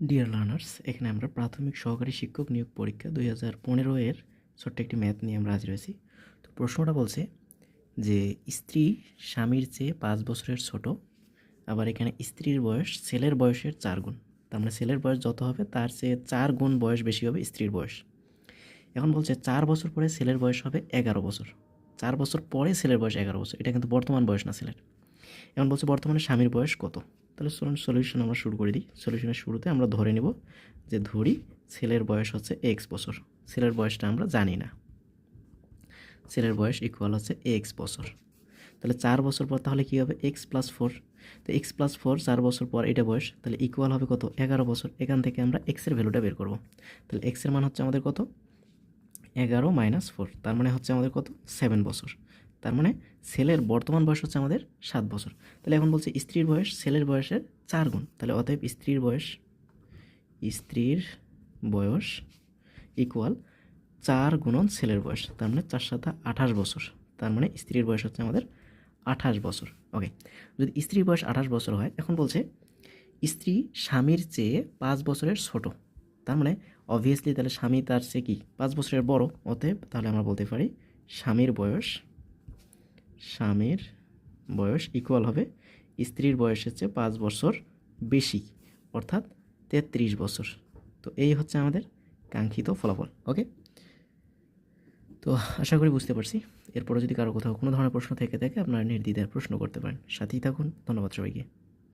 Dear learners এখানে আমরা প্রাথমিক সহকারী শিক্ষক নিয়োগ পরীক্ষা দুই হাজার পনেরো এর ছোট্ট একটি ম্যাথ নিয়ে আমরা হাজির হয়েছি। তো প্রশ্নটা বলছে যে, স্ত্রী স্বামীর চেয়ে পাঁচ বছরের ছোট, আবার এখানে স্ত্রীর বয়স ছেলের বয়সের চার গুণ। তার মানে ছেলের বয়স যত হবে, তার চেয়ে চার গুণ বয়স বেশি হবে স্ত্রীর বয়স। এখন বলছে চার বছর পরে ছেলের বয়স হবে এগারো বছর। চার বছর পরে ছেলের বয়স এগারো বছর। এটা কিন্তু বর্তমান বয়স না ছেলের। এখন বলছে বর্তমানে স্বামীর বয়স কত? তাহলে চলুন সলিউশন আমরা শুরু করে দিই। সলিউশনের শুরুতে আমরা ধরে নিব যে ধরি ছেলের বয়স হচ্ছে এক্স বছর। ছেলের বয়সটা আমরা জানি না। ছেলের বয়স ইকুয়াল হচ্ছে এক্স বছর। তাহলে চার বছর পর তাহলে কী হবে? এক্স প্লাস ফোর তো এক্স প্লাস ফোর চার বছর পর এটা বয়স, তাহলে ইকুয়াল হবে কত? এগারো বছর। এখান থেকে আমরা এক্সের ভ্যালুটা বের করব। তাহলে এক্সের মান হচ্ছে আমাদের কত? এগারো মাইনাস ফোর তার মানে হচ্ছে আমাদের কত? সেভেন বছর। তার মানে ছেলের বর্তমান বয়স হচ্ছে আমাদের সাত বছর। তাহলে এখন বলছে স্ত্রীর বয়স ছেলের বয়সের চার গুণ। তাহলে অতএব স্ত্রীর বয়স স্ত্রীর বয়স ইকুয়াল চার গুণন ছেলের বয়স, তার মানে চার সাথে আঠাশ বছর। তার মানে স্ত্রীর বয়স হচ্ছে আমাদের আঠাশ বছর। ওকে যদি স্ত্রীর বয়স আঠাশ বছর হয়, এখন বলছে স্ত্রী স্বামীর চেয়ে পাঁচ বছরের ছোট। তার মানে অবভিয়াসলি তাহলে স্বামী তার চেয়ে কি? পাঁচ বছরের বড়। অতএব তাহলে আমরা বলতে পারি স্বামীর বয়স স্বামীর বয়স ইকুয়াল হবে, স্ত্রীর বয়সের হচ্ছে পাঁচ বছর বেশি, অর্থাৎ তেত্রিশ বছর। তো এই হচ্ছে আমাদের কাঙ্ক্ষিত ফলাফল ওকে তো আশা করি বুঝতে পারছি। এরপরে যদি কারও কোথাও কোনো ধরনের প্রশ্ন থেকে থাকে, আপনারা নির্দ্বিধায় প্রশ্ন করতে পারেন। সাথেই থাকুন, ধন্যবাদ সবাইকে।